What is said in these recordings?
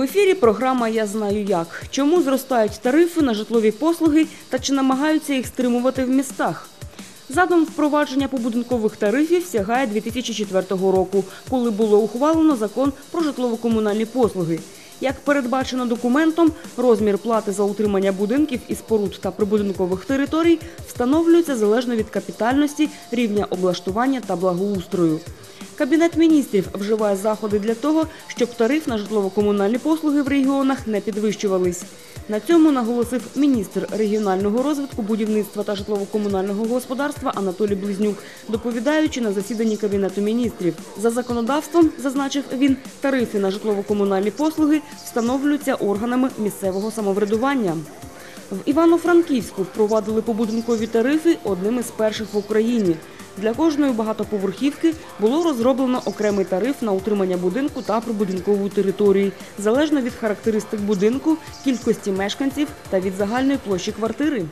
ефірі програма Я знаю як. Чому зростають тарифи на житлові послуги та чи намагаються їх стримувати в містах? Задум впровадження побудинкових тарифів сягає 2004 року, коли було ухвалено закон про житлово-комунальні послуги. Як передбачено документом, розмір плати за утримання будинків і споруд та прибудинкових територій встановлюється залежно від капітальності, рівня облаштування та благоустрою. Кабінет міністрів вживає заходи для того, щоб тариф на житлово-комунальні послуги в регіонах не підвищувались. На цьому наголосив міністр регіонального розвитку, будівництва та житлово-комунального господарства Анатолій Близнюк, доповідаючи на засіданні Кабінету міністрів. За законодавством, зазначив він, тарифи на житлово-комунальні послуги встановлюються органами місцевого самоврядування. В Івано-Франківську впровадили побудинкові тарифи одним із перших в Україні. Для кожної багатоповерхівки було розроблено окремий тариф на утримання будинку та прибудинкової території, залежно від характеристик будинку, кількості мешканців та від загальної площі квартири.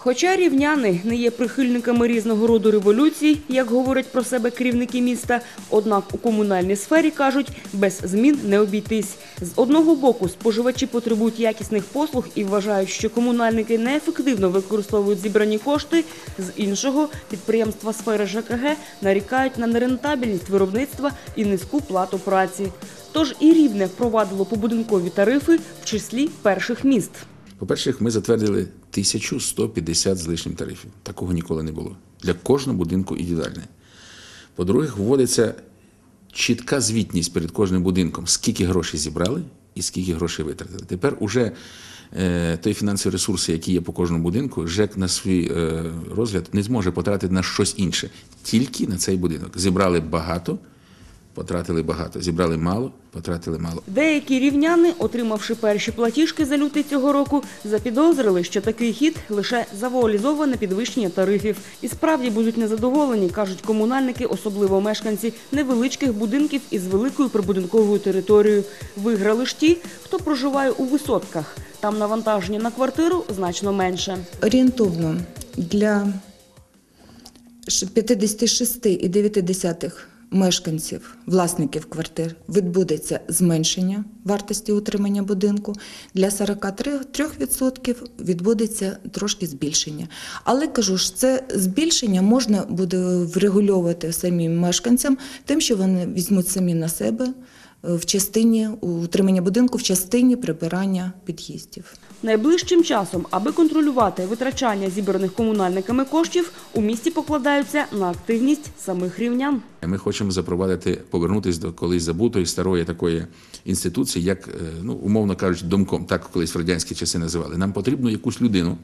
Хоча рівняни не є прихильниками різного роду революцій, як говорять про себе керівники міста, однак у комунальній сфері кажуть, без змін не обійтись. З одного боку, споживачі потребують якісних послуг і вважають, що комунальники неефективно використовують зібрані кошти. З іншого, підприємства сфери ЖКГ нарікають на нерентабельність виробництва і низьку плату праці. Тож і рівне впровадило побудинкові тарифи в числі перших міст. По-перше, ми затвердили 1150 з лишнім тарифів. Такого ніколи не було. Для кожного будинку індивідуальне. По-друге, вводиться чітка звітність перед кожним будинком, скільки грошей зібрали і скільки грошей витратили. Тепер уже е, той фінансовий ресурс, який є по кожному будинку, ЖЕК на свій е, розгляд не зможе потратити на щось інше, тільки на цей будинок. Зібрали багато, потратили багато. Зібрали мало, потратили мало. Деякі рівняни, отримавши перші платіжки за лютий цього року, запідозрили, що такий хід лише завуалізоване підвищення тарифів. І справді будуть незадоволені, кажуть комунальники, особливо мешканці невеличких будинків із великою прибудинковою територією. Виграли ж ті, хто проживає у висотках. Там навантаження на квартиру значно менше. орієнтовно для 56,9 мешканців, власників квартир відбудеться зменшення вартості утримання будинку. Для 43% відбудеться трошки збільшення. Але кажу ж, це збільшення можна буде врегульовувати самим мешканцям, тим, що вони візьмуть самі на себе е, в частині утримання будинку, в частині прибирання під'їздів. Найближчим часом, аби контролювати витрачання зібраних комунальниками коштів, у місті покладаються на активність самих рівнян. Ми хочемо запровадити, повернутися до колись забутої старої такої інституції, як, е, ну, умовно кажучи, домком, так колись в радянські часи називали. Нам потрібно якусь людину,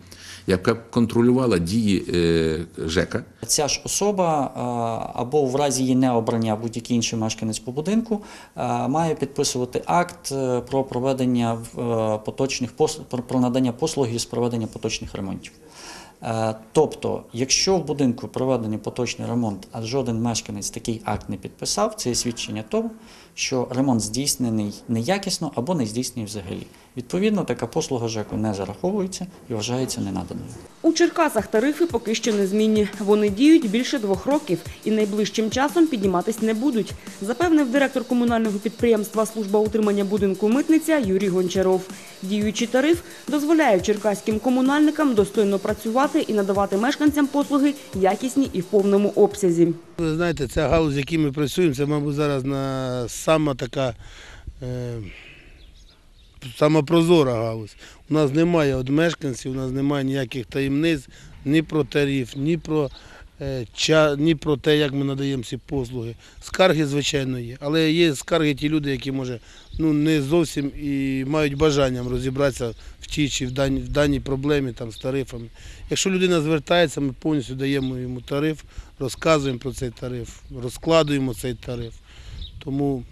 яка контролювала дії е, ЖЕКа, Ця ж особа або в разі її необрання будь-який інший мешканець по будинку має підписувати акт е, про проведення е, поточних пос- про- про надання послуги з проведення поточних ремонтів. Е, Тобто, якщо в будинку проведений поточний ремонт, а жоден мешканець такий акт не підписав, це є свідчення того, що ремонт здійснений неякісно або не здійснений взагалі. Відповідно, така послуга ЖЕКу не зараховується і вважається ненаданою. У Черкасах тарифи поки що незмінні. Вони діють більше двох років і найближчим часом підніматись не будуть, запевнив директор комунального підприємства Служба утримання будинку Митниця Юрій Гончаров. Діючий тариф дозволяє черкаським комунальникам достойно працювати і надавати мешканцям послуги якісні і в повному обсязі. Ви знаєте, ця галузь, в якій ми працюємо, це, мабуть, зараз на сама така е, сама прозора галузь. У нас немає от мешканців, у нас немає ніяких таємниць ні про тариф, ні про, е, ні про те, як ми надаємо ці послуги. Скарги, звичайно, є. Але є скарги ті люди, які може ну, не зовсім і мають бажанням розібратися в тій чи в даній, в даній проблемі там, з тарифами. Якщо людина звертається, ми повністю даємо йому тариф, розказуємо про цей тариф, розкладуємо цей тариф. Тому,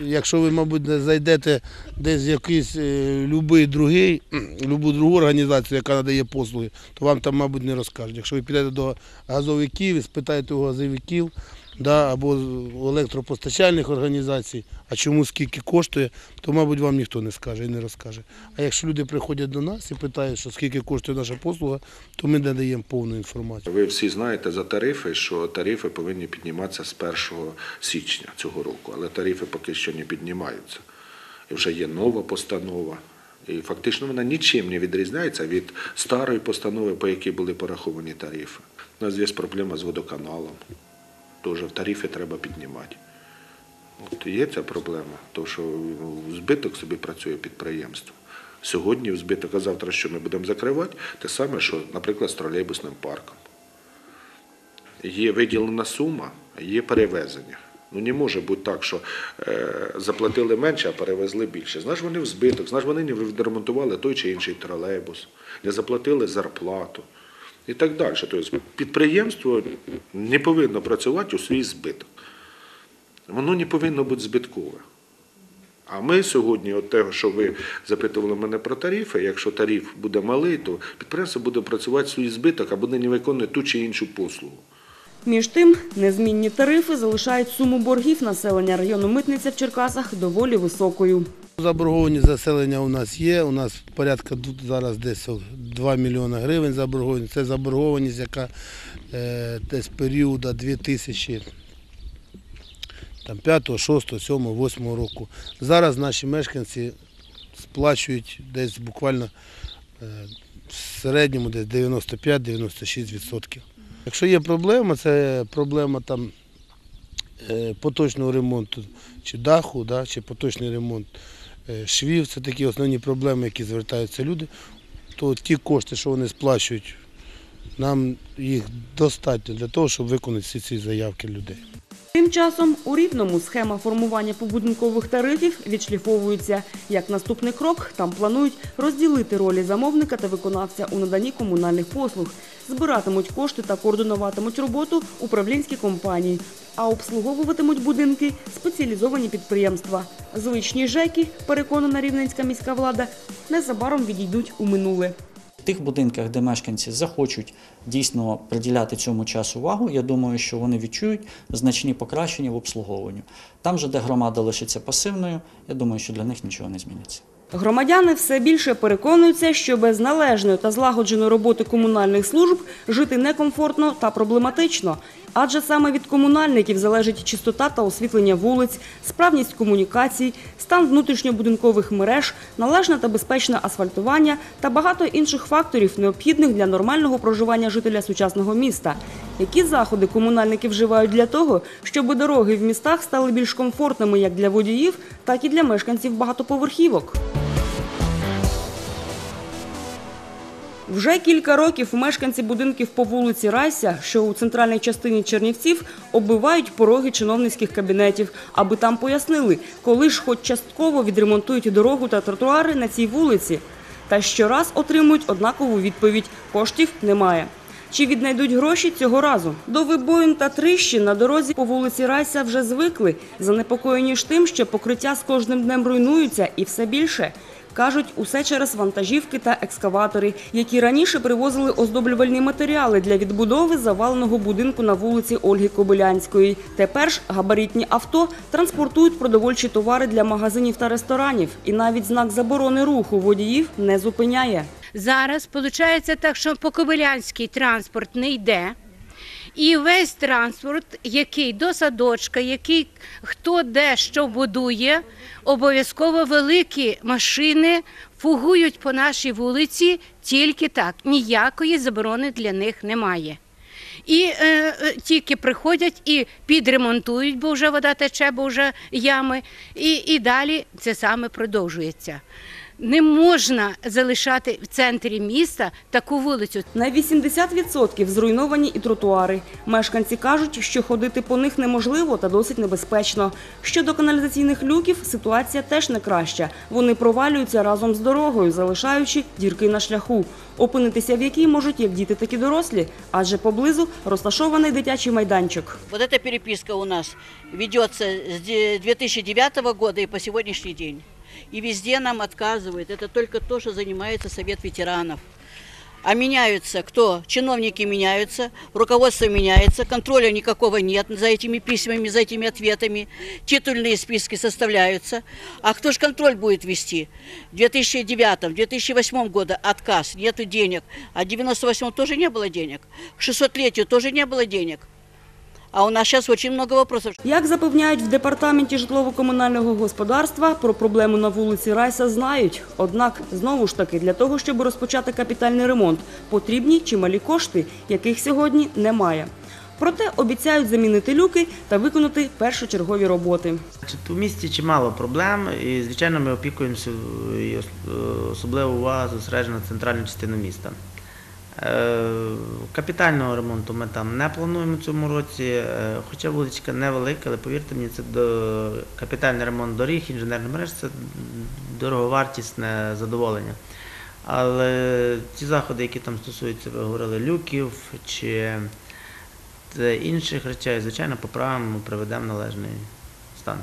якщо ви, мабуть, зайдете десь в якийсь е, любий другий, любу другу організацію, яка надає послуги, то вам там, мабуть, не розкажуть. Якщо ви підете до газовиків і спитаєте у газовиків, да, або електропостачальних організацій, а чому скільки коштує, то, мабуть, вам ніхто не скаже і не розкаже. А якщо люди приходять до нас і питають, що скільки коштує наша послуга, то ми надаємо повну інформацію. Ви всі знаєте за тарифи, що тарифи повинні підніматися з 1 січня цього року, але тарифи поки що не піднімаються. І вже є нова постанова. І фактично вона нічим не відрізняється від старої постанови, по якій були пораховані тарифи. У нас є проблема з водоканалом. Теж тарифи треба піднімати. От є ця проблема, тому що ну, в збиток собі працює підприємство. Сьогодні в збиток, а завтра що ми будемо закривати, те саме, що, наприклад, з тролейбусним парком. Є виділена сума, є перевезення. Ну не може бути так, що е, заплатили менше, а перевезли більше. Знаєш, вони в збиток, знаєш, вони не відремонтували той чи інший тролейбус, не заплатили зарплату і так далі. Тобто підприємство не повинно працювати у свій збиток. Воно не повинно бути збиткове. А ми сьогодні, от те, що ви запитували мене про тарифи, якщо тариф буде малий, то підприємство буде працювати свій збиток або не виконує ту чи іншу послугу. Між тим, незмінні тарифи залишають суму боргів населення району Митниця в Черкасах доволі високою. Заборгованість заселення у нас є. У нас порядка зараз десь 2 мільйони гривень заборгованість. Це заборгованість, яка е, десь періоду 2000 там, 5, 6, 7, 8 року. Зараз наші мешканці сплачують десь буквально е, в середньому десь 95-96%. Якщо є проблема, це проблема там е, поточного ремонту чи даху, да, чи поточний ремонт швів, це такі основні проблеми, які звертаються люди, то ті кошти, що вони сплачують, нам їх достатньо для того, щоб виконати всі ці заявки людей. Тим часом у Рівному схема формування побудинкових тарифів відшліфовується. Як наступний крок, там планують розділити ролі замовника та виконавця у наданні комунальних послуг, збиратимуть кошти та координуватимуть роботу управлінські компанії, а обслуговуватимуть будинки спеціалізовані підприємства. Звичні ЖЕКи, переконана рівненська міська влада, незабаром відійдуть у минуле. В тих будинках, де мешканці захочуть дійсно приділяти цьому часу увагу, я думаю, що вони відчують значні покращення в обслуговуванні. Там же, де громада лишиться пасивною, я думаю, що для них нічого не зміниться. Громадяни все більше переконуються, що без належної та злагодженої роботи комунальних служб жити некомфортно та проблематично. Адже саме від комунальників залежить чистота та освітлення вулиць, справність комунікацій, стан внутрішньобудинкових мереж, належне та безпечне асфальтування та багато інших факторів, необхідних для нормального проживання жителя сучасного міста. Які заходи комунальники вживають для того, щоб дороги в містах стали більш комфортними як для водіїв, так і для мешканців багатоповерхівок? Вже кілька років мешканці будинків по вулиці Райся, що у центральній частині Чернівців, оббивають пороги чиновницьких кабінетів, аби там пояснили, коли ж хоч частково відремонтують дорогу та тротуари на цій вулиці. Та щораз отримують однакову відповідь – коштів немає. Чи віднайдуть гроші цього разу? До вибоїн та тріщин на дорозі по вулиці Райся вже звикли, занепокоєні ж тим, що покриття з кожним днем руйнуються і все більше. Кажуть, усе через вантажівки та екскаватори, які раніше привозили оздоблювальні матеріали для відбудови заваленого будинку на вулиці Ольги Кобилянської. Тепер ж габаритні авто транспортують продовольчі товари для магазинів та ресторанів, і навіть знак заборони руху водіїв не зупиняє. Зараз виходить так, що по Кобилянський транспорт не йде. І весь транспорт, який до садочка, який хто де що будує, обов'язково великі машини фугують по нашій вулиці тільки так. Ніякої заборони для них немає. І е, е, тільки приходять і підремонтують, бо вже вода тече, бо вже ями, і, і далі це саме продовжується. Не можна залишати в центрі міста таку вулицю. На 80% зруйновані і тротуари. Мешканці кажуть, що ходити по них неможливо та досить небезпечно. Щодо каналізаційних люків, ситуація теж не краща. Вони провалюються разом з дорогою, залишаючи дірки на шляху, опинитися в якій можуть як діти, так і дорослі, адже поблизу розташований дитячий майданчик. Вот эта переписка у нас ведется с де- 2009 года и по сегодняшний день. И везде нам отказывают. Это только то, что занимается Совет ветеранов. А меняются кто? Чиновники меняются, руководство меняется, контроля никакого нет за этими письмами, за этими ответами. Титульные списки составляются. А кто же контроль будет вести? В 2009-2008 году отказ, нету денег. А в 98 тоже не было денег. К 600-летию тоже не было денег. А у нас сейчас очень много вопросов. Як запевняють в департаменті житлово-комунального господарства, про проблему на вулиці Райса знають. Однак, знову ж таки, для того, щоб розпочати капітальний ремонт, потрібні чималі кошти, яких сьогодні немає. Проте обіцяють замінити люки та виконати першочергові роботи. У місті чимало проблем, і звичайно ми опікуємося, і е, увага зосереджена на центральну частину міста. Е, Капітального ремонту ми там не плануємо в цьому році, е, хоча вуличка невелика, але повірте мені, це до капітальний ремонт доріг, інженерних мереж це дороговартісне задоволення. Але ті заходи, які там стосуються, ви говорили, люків чи інших речей, звичайно, поправимо, приведемо належний стан.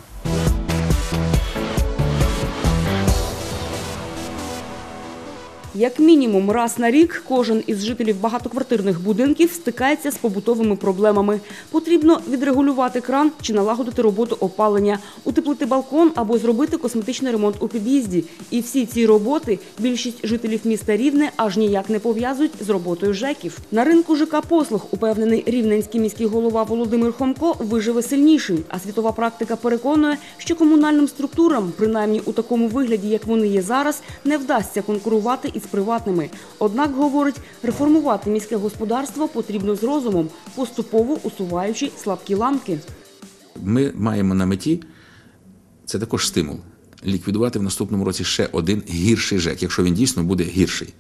Як мінімум раз на рік кожен із жителів багатоквартирних будинків стикається з побутовими проблемами. Потрібно відрегулювати кран чи налагодити роботу опалення, утеплити балкон або зробити косметичний ремонт у під'їзді. І всі ці роботи більшість жителів міста Рівне аж ніяк не пов'язують з роботою ЖЕКів. На ринку ЖК послуг упевнений рівненський міський голова Володимир Хомко виживе сильніший. А світова практика переконує, що комунальним структурам, принаймні у такому вигляді, як вони є зараз, не вдасться конкурувати із приватними. Однак, говорить, реформувати міське господарство потрібно з розумом, поступово усуваючи слабкі ланки. Ми маємо на меті, це також стимул, ліквідувати в наступному році ще один гірший ЖЕК, якщо він дійсно буде гірший.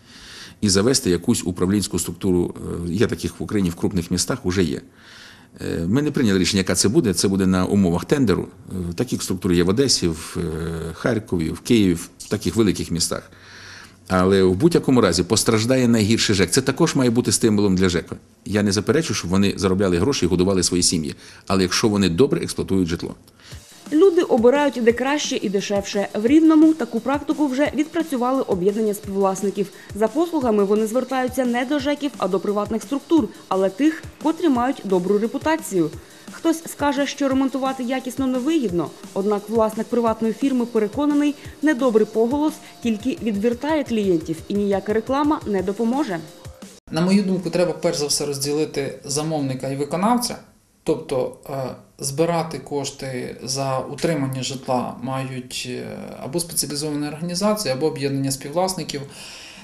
І завести якусь управлінську структуру. е, Є таких в Україні в крупних містах, вже є. Е, Ми не прийняли рішення, яка це буде. Це буде на умовах тендеру. Е, Таких структур є в Одесі, в Харкові, в Києві, в таких великих містах. Але в будь-якому разі постраждає найгірший ЖЕК. Це також має бути стимулом для ЖЕКа. Я не заперечу, щоб вони заробляли гроші і годували свої сім'ї. Але якщо вони добре експлуатують житло. Обирають де краще і дешевше. В Рівному таку практику вже відпрацювали об'єднання співвласників. За послугами вони звертаються не до ЖЕКів, а до приватних структур, але тих, котрі мають добру репутацію. Хтось скаже, що ремонтувати якісно невигідно, однак власник приватної фірми переконаний, недобрий поголос тільки відвертає клієнтів і ніяка реклама не допоможе. На мою думку, треба перш за все розділити замовника і виконавця. Тобто е, збирати кошти за утримання житла мають е, або спеціалізовані організації, або об'єднання співвласників.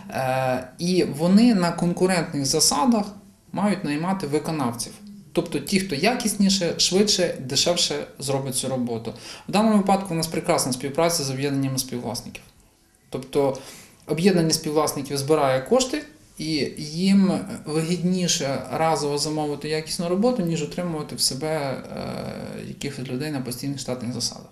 Е, І вони на конкурентних засадах мають наймати виконавців. Тобто ті, хто якісніше, швидше, дешевше зробить цю роботу. В даному випадку у нас прекрасна співпраця з об'єднаннями співвласників. Тобто об'єднання співвласників збирає кошти, і їм вигідніше разово замовити якісну роботу, ніж отримувати в себе е, якихось людей на постійних штатних засадах.